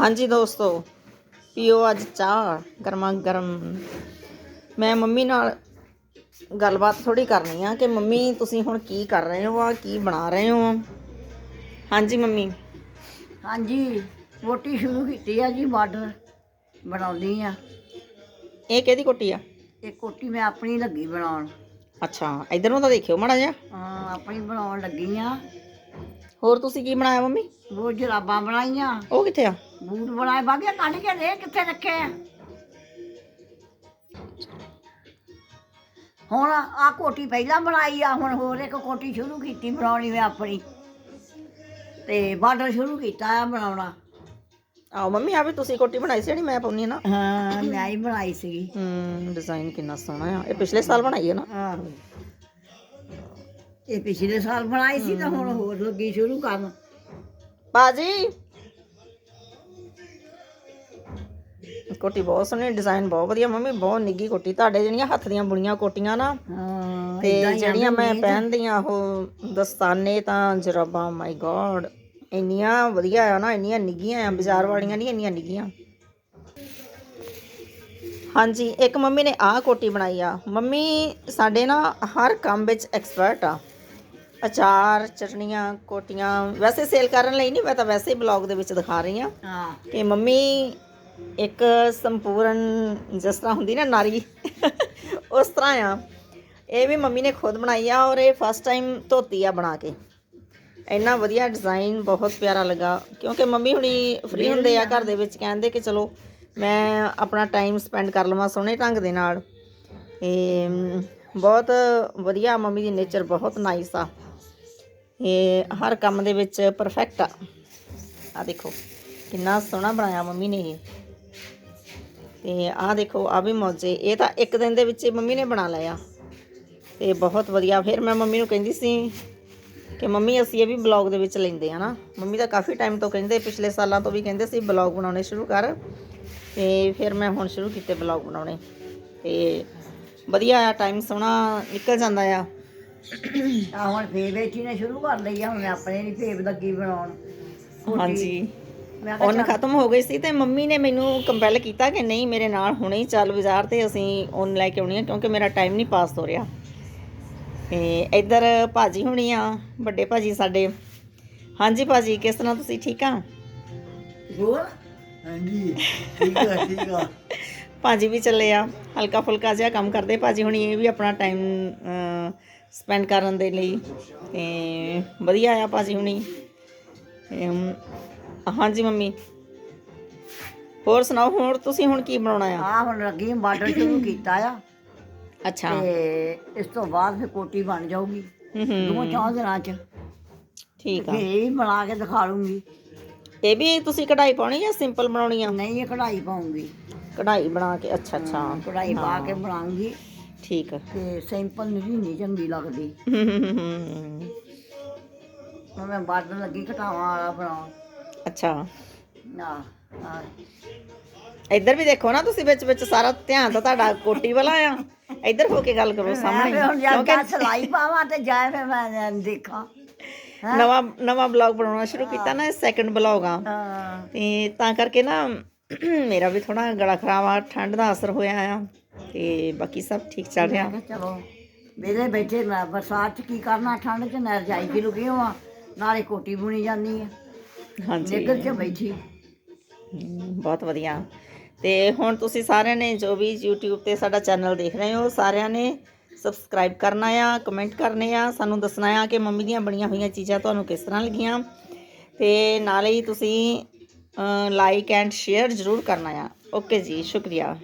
ਹਾਂਜੀ ਦੋਸਤੋ ਪੀਓ ਅੱਜ ਚਾਹ ਗਰਮਾ ਗਰਮ। ਮੈਂ ਮੰਮੀ ਨਾਲ ਗੱਲਬਾਤ ਥੋੜੀ ਕਰਨੀ ਆ ਕਿ ਮੰਮੀ ਤੁਸੀਂ ਹੁਣ ਕੀ ਕਰ ਰਹੇ ਹੋ ਆ? ਕੀ ਬਣਾ ਰਹੇ ਹੋ? ਹਾਂਜੀ ਮੰਮੀ। ਹਾਂਜੀ ਰੋਟੀ ਸ਼ੁਰੂ ਕੀਤੀ ਆ ਜੀ ਬਾਰਡਰ ਬਣਾਉਂਦੀ ਆ। ਇਹ ਕਿਹਦੀ ਕੋਟੀ ਆ? ਇਹ ਕੋਟੀ ਮੈਂ ਆਪਣੀ ਲੱਗੀ ਬਣਾਉਣ। ਅੱਛਾ ਇਧਰ ਤਾਂ ਦੇਖਿਓ ਮਾੜਾ ਜਿਹਾ। ਹਾਂ ਆਪਣੀ ਬਣਾਉਣ ਲੱਗੀ ਆ। ਹੋਰ ਤੁਸੀਂ ਕੀ ਬਣਾਇਆ ਮੰਮੀ? ਉਹ ਜਰਾਬਾਂ ਬਣਾਈਆਂ। ਉਹ ਕਿੱਥੇ ਆ? ਬੂਟ ਬਣਾਏ ਬਾਗੇ ਕੱਢ ਕੇ ਦੇ ਕਿੱਥੇ ਰੱਖੇ ਆ? ਹੁਣ ਆ ਕੋਟੀ ਪਹਿਲਾਂ ਬਣਾਈ ਆ ਹੁਣ ਹੋਰ ਇੱਕ ਕੋਟੀ ਸ਼ੁਰੂ ਕੀਤੀ ਬਣਾਉਣੀ ਮੈਂ ਆਪਣੀ। ਤੇ ਬਾਰਡਰ ਸ਼ੁਰੂ ਕੀਤਾ ਆ ਬਣਾਉਣਾ। ਆਓ ਮੰਮੀ ਆ ਵੀ ਤੁਸੀਂ ਕੋਟੀ ਬਣਾਈ ਸੀ ਜਿਹੜੀ ਮੈਂ ਪਾਉਣੀ ਨਾ। ਹਾਂ ਮੈਂ ਹੀ ਬਣਾਈ ਸੀਗੀ। ਹੂੰ ਡਿਜ਼ਾਈਨ ਕਿੰਨਾ ਸੋਹਣਾ ਆ। ਇਹ ਪਿਛਲੇ ਸਾਲ ਬਣਾਈ ਹੈ ਨਾ। ਆਹੋ। ਇਹ ਪਿਛਲੇ ਸਾਲ ਬਣਾਈ ਸੀ ਤਾਂ ਹੁਣ ਹੋਰ ਲੱਗੀ ਸ਼ੁਰੂ ਕਰਨ। ਬਾਜੀ ਕੋਟੀ ਬਹੁਤ ਸੋਹਣੀ ਡਿਜ਼ਾਈਨ ਬਹੁਤ ਵਧੀਆ। ਮੰਮੀ ਬਹੁਤ ਨਿੱਗੀ ਕੋਟੀ। ਤੁਹਾਡੇ ਜਿਹੜੀਆਂ ਹੱਥ ਦੀਆਂ ਬੁਣੀਆਂ ਕੋਟੀਆਂ ਨਾ ਹਾਂ ਤੇ ਏਦਾਂ ਹੀ ਆ ਜਿਹੜੀਆਂ ਮੈਂ ਪਹਿਨਦੀਆਂ ਉਹ ਦਸਤਾਨੇ ਤਾਂ ਜਰਾਬਾਂ ਮਾਈ ਗॉड ਇੰਨੀਆਂ ਵਧੀਆ ਆ ਨਾ ਇੰਨੀਆਂ ਨਿੱਗੀਆਂ ਆ ਬਾਜ਼ਾਰ ਵਾਲੀਆਂ ਨਹੀਂ ਇੰਨੀਆਂ ਨਿੱਗੀਆਂ ਹਾਂਜੀ ਇੱਕ ਮੰਮੀ ਨੇ ਆਹ ਕੋਟੀ ਬਣਾਈ ਆ। ਮੰਮੀ ਸਾਡੇ ਨਾ ਹਰ ਕੰਮ ਵਿੱਚ ਐਕਸਪਰਟ ਆ। ਅਚਾਰ ਚਟਣੀਆਂ ਕੋਟੀਆਂ ਵੈਸੇ ਸੇਲ ਕਰਨ ਲਈ ਨਹੀਂ ਮੈਂ ਤਾਂ ਵੈਸੇ ਹੀ ਬਲੌਗ ਦੇ ਵਿੱਚ ਦਿਖਾ ਰਹੀ ਹਾਂ ਕਿ ਮੰਮੀ ਇੱਕ ਸੰਪੂਰਨ ਜਿਸ ਤਰ੍ਹਾਂ ਹੁੰਦੀ ਨਾ ਨਾਰੀ ਉਸ ਤਰ੍ਹਾਂ ਆ। ਇਹ ਵੀ ਮੰਮੀ ਨੇ ਖੁਦ ਬਣਾਈ ਆ ਔਰ ਇਹ ਫਸਟ ਟਾਈਮ ਧੋਤੀ ਆ ਬਣਾ ਕੇ। ਇੰਨਾ ਵਧੀਆ ਡਿਜ਼ਾਈਨ ਬਹੁਤ ਪਿਆਰਾ ਲੱਗਾ ਕਿਉਂਕਿ ਮੰਮੀ ਹੁਣੀ ਫ੍ਰੀ ਹੁੰਦੇ ਆ ਘਰ ਦੇ ਵਿੱਚ ਕਹਿੰਦੇ ਕਿ ਚਲੋ ਮੈਂ ਆਪਣਾ ਟਾਈਮ ਸਪੈਂਡ ਕਰ ਲਵਾਂ ਸੋਹਣੇ ਢੰਗ ਦੇ ਨਾਲ। ਮ, ਬਹੁਤ ਵਧੀਆ ਮੰਮੀ ਦੀ ਨੇਚਰ ਬਹੁਤ ਨਾਈਸ ਆ। ਇਹ ਹਰ ਕੰਮ ਦੇ ਵਿੱਚ ਪਰਫੈਕਟ ਆ। ਆ ਦੇਖੋ, ਕਿੰਨਾ ਸੋਹਣਾ ਬਣਾਇਆ ਮੰਮੀ ਨੇ ਇਹ। ਤੇ ਆਹ ਦੇਖੋ ਆ ਵੀ ਮੌਜੇ। ਇਹ ਤਾਂ ਇੱਕ ਦਿਨ ਦੇ ਵਿੱਚ ਮੰਮੀ ਨੇ ਬਣਾ ਲਿਆ ਤੇ ਬਹੁਤ ਵਧੀਆ। ਫਿਰ ਮੈਂ ਮੰਮੀ ਨੂੰ ਕਹਿੰਦੀ ਸੀ ਕਿ ਮੰਮੀ, ਅਸੀਂ ਇਹ ਵੀ ਬਲੌਗ ਦੇ ਵਿੱਚ ਲੈਂਦੇ ਆ ਨਾ। ਮੰਮੀ ਤਾਂ ਕਾਫੀ ਟਾਈਮ ਤੋਂ ਕਹਿੰਦੇ, ਪਿਛਲੇ ਸਾਲਾਂ ਤੋਂ ਵੀ ਕਹਿੰਦੇ ਸੀ ਬਲੌਗ ਬਣਾਉਣੇ ਸ਼ੁਰੂ ਕਰ। ਤੇ ਫਿਰ ਮੈਂ ਹੁਣ ਸ਼ੁਰੂ ਕੀਤੇ ਬਲੌਗ ਬਣਾਉਣੇ। ਤੇ ਵਧੀਆ ਆ ਟਾਈਮ ਸੋਹਣਾ ਨਿਕਲ ਜਾਂਦਾ ਆ। ਆ ਹੁਣ ਫੇਰ ਬੇਟੀ ਨੇ ਸ਼ੁਰੂ ਕਰ ਲਈ ਆ ਹੁਣ ਮੈਂ ਆਪਣੇ ਲਈ ਫੇਬ ਲੱਗੀ ਬਣਾਉਣ। ਹਾਂਜੀ। ਮੈਂ ਕਿਹਾ ਉਹਨ ਖਤਮ ਹੋ ਗਈ ਸੀ ਤੇ ਮੰਮੀ ਨੇ ਮੈਨੂੰ ਕੰਪੈਲ ਕੀਤਾ ਕਿ ਨਹੀਂ ਮੇਰੇ ਨਾਲ ਹੁਣੇ ਹੀ ਚੱਲ ਬਾਜ਼ਾਰ ਤੇ ਅਸੀਂ ਉਹਨ ਲੈ ਕੇ ਆਉਣੀ ਆ ਕਿਉਂਕਿ ਮੇਰਾ ਟਾਈਮ ਨਹੀਂ ਪਾਸ ਹੋ ਰਿਹਾ। ਤੇ ਇੱਧਰ ਭਾਜੀ ਹੁਣੀ ਆ ਵੱਡੇ ਭਾਜੀ ਸਾਡੇ। ਹਾਂਜੀ ਭਾਜੀ ਕਿਸ ਤਰ੍ਹਾਂ ਤੁਸੀਂ ਠੀਕ ਆ? ਹੋਰ? ਹਾਂਜੀ ਠੀਕ ਆ ਠੀਕ ਆ। ਭਾਜੀ ਵੀ ਚੱਲੇ ਆ ਹਲਕਾ ਫੁਲਕਾ ਜਿਹਾ ਕੰਮ ਕਰਦੇ। ਭਾਜੀ ਹੁਣੀ ਇਹ ਵੀ ਆਪਣਾ ਟਾਈਮ ਸਪੈਂਡ ਕਰਨ ਦੇ ਲਈ ਤੇ ਵਧੀਆ ਆ ਭਾਜੀ ਹੁਣੀ। ਹਾਂਜੀ ਮੰਮੀ। ਹੋਰ ਸੁਣਾਓ ਹੋਰ ਤੁਸੀਂ ਹੁਣ ਕੀ ਬਣਾਉਣਾ ਆ? ਆ ਹੁਣ ਲੱਗੀ ਬਾਰਡਰ ਸ਼ੁਰੂ ਕੀਤਾ ਆ। ਅੱਛਾ। ਤੇ ਇਸ ਤੋਂ ਬਾਅਦ ਫਿਰ ਕੋਟੀ ਬਣ ਜਾਊਗੀ ਹੂੰ ਹੂੰ। ਦੋ ਚਾਰ ਦਿਨਾਂ ਚ। ਠੀਕ ਆ। ਇਹ ਵੀ ਬਣਾ ਕੇ ਦਿਖਾ ਲੂੰਗੀ ਇਹ ਵੀ ਤੁਸੀਂ ਕਢਾਈ ਪਾਉਣੀ ਜਾਂ ਸਿੰਪਲ ਬਣਾਉਣੀ ਆ? ਨਹੀਂ ਇਹ ਕਢਾਈ ਪਾਉਂਗੀ। ਕਢਾਈ ਬਣਾ ਕੇ ਅੱਛਾ ਅੱਛਾ। ਕਢਾਈ ਪਾ ਕੇ ਬਣਾਉਂਗੀ। ਠੀਕ ਆ। ਤੇ ਸਿੰਪਲ ਨਹੀਂ ਨਹੀਂ ਚੰਗੀ ਲੱਗਦੀ। ਹੁਣ ਮੈਂ ਬਾਰਡਰ ਲੱਗੀ ਘਟਾਵਾਂ ਵਾਲਾ ਬਣਾਉਣ ਅੱਛਾ। ਆ ਇੱਧਰ ਵੀ ਦੇਖੋ ਨਾ ਤੁਸੀਂ ਵਿੱਚ ਵਿੱਚ ਸਾਰਾ ਧਿਆਨ ਤਾਂ ਤੁਹਾਡਾ ਕੋਟੀ ਵਾਲਾ ਆ। ਇੱਧਰ ਹੋ ਕੇ ਗੱਲ ਕਰੋ ਸਾਹਮਣੇ। ਹੁਣ ਕਿਉਂਕਿ ਸਲਾਈ ਪਾਵਾਂ ਤੇ ਜਾਏ ਫਿਰ ਮੈਂ ਦੇਖਾਂ। ਨਵਾਂ ਨਵਾਂ ਬਲੌਗ ਬਣਾਉਣਾ ਸ਼ੁਰੂ ਕੀਤਾ ਨਾ ਸੈਕੰਡ ਬਲੌਗ ਆ। ਹਾਂ। ਤੇ ਤਾਂ ਕਰਕੇ ਨਾ ਮੇਰਾ ਵੀ ਥੋੜਾ ਗਲਾ ਖਰਾਬ ਆ ਠੰਡ ਦਾ ਅਸਰ ਹੋਇਆ ਆ। ਤੇ ਬਾਕੀ ਸਭ ਠੀਕ ਚੱਲ ਰਿਹਾ। ਮੈਂ ਕਿਹਾ ਚਲੋ ਵਿਹਲੇ ਬੈਠੇ ਮੈਂ ਬਰਸਾਤ ਚ ਕੀ ਕਰਨਾ ਠੰਡ ਚ ਨਾ ਰਜਾਈ ਚ ਲੁਕੀ ਹੋਵਾਂ ਨਾਲੇ ਕੋਟੀ ਬੁਣੀ ਜਾਂਦੀ ਹੈ ਹਾਂਜੀ। ਨਿੱਗਰ ਚ ਬੈਠੀ। ਹਮ, ਬਹੁਤ ਵਧੀਆ। ਤੇ ਹੁਣ ਤੁਸੀਂ ਸਾਰਿਆਂ ਨੇ ਜੋ ਵੀ YouTube ਤੇ ਸਾਡਾ ਚੈਨਲ ਦੇਖ ਰਹੇ ਹੋ ਸਾਰਿਆਂ ਨੇ ਸਬਸਕ੍ਰਾਈਬ ਕਰਨਾ ਆ ਕਮੈਂਟ ਕਰਨੇ ਆ ਸਾਨੂੰ ਦੱਸਣਾ ਆ ਕਿ ਮੰਮੀ ਦੀਆਂ ਬਣੀਆਂ ਹੋਈਆਂ ਚੀਜ਼ਾਂ ਤੁਹਾਨੂੰ ਕਿਸ ਤਰ੍ਹਾਂ ਲੱਗੀਆਂ। ਤੇ ਨਾਲੇ ਹੀ ਤੁਸੀਂ ਲਾਈਕ ਐਂਡ ਸ਼ੇਅਰ ਜ਼ਰੂਰ ਕਰਨਾ ਆ। ਓਕੇ ਜੀ ਸ਼ੁਕਰੀਆ।